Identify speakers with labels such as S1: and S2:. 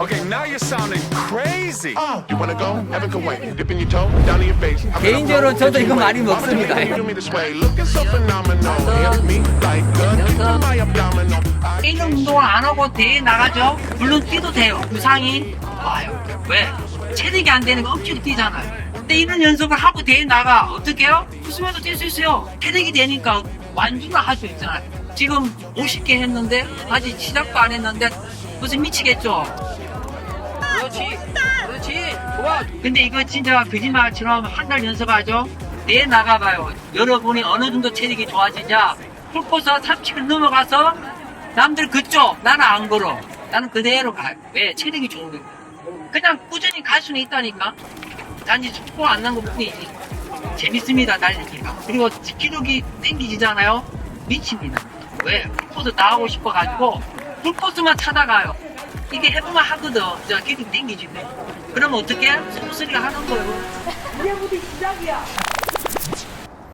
S1: Okay, now you're sounding crazy.
S2: Oh, you wanna go? Heaven can wait. Dipping your toe down in your face. I'm gonna
S3: 개인적으로 저도 이거. 많이 먹습니다.
S2: do me, do me this way. Looking so phenomenal. Hit me like a kick to my abdominal. I
S4: 뛰는 운동을 안 하고 대회 나가죠? 물론 뛰도 돼요. 부상이 와요. 왜? 체력이 안 되는 거 억지로 뛰잖아요. 근데 이런 연습을 하고 대회 나가 어떻게 해요? 웃으면서 뛸 수 있어요. 체력이 되니까 완주를 할수 있잖아요. 지금 50개 했는데 아직 시작도 안 했는데 무슨 미치겠죠? 그렇지. 그렇지. 좋아. 근데 이거 진짜 거짓말처럼 한 달 연습하죠? 대회 나가봐요. 여러분이 어느 정도 체력이 좋아지자 풀코스 30을 넘어가서 남들 그쪽 나는 안 걸어. 나는 그대로 가요. 왜? 체력이 좋은 거예요. 그냥 꾸준히 갈 수는 있다니까. 단지 속도 안 난 것 뿐이지. 재밌습니다, 달리기가. 그리고 기록이 땡기지잖아요? 미칩니다. 왜? 풀코스 다 하고 싶어가지고 풀코스만 찾아가요. 이게 해보면 하거든. 저 기록이 땡기지. 그러면 어떻게? 스무스리가 하는 거예요.
S5: 이제부터 시작이야.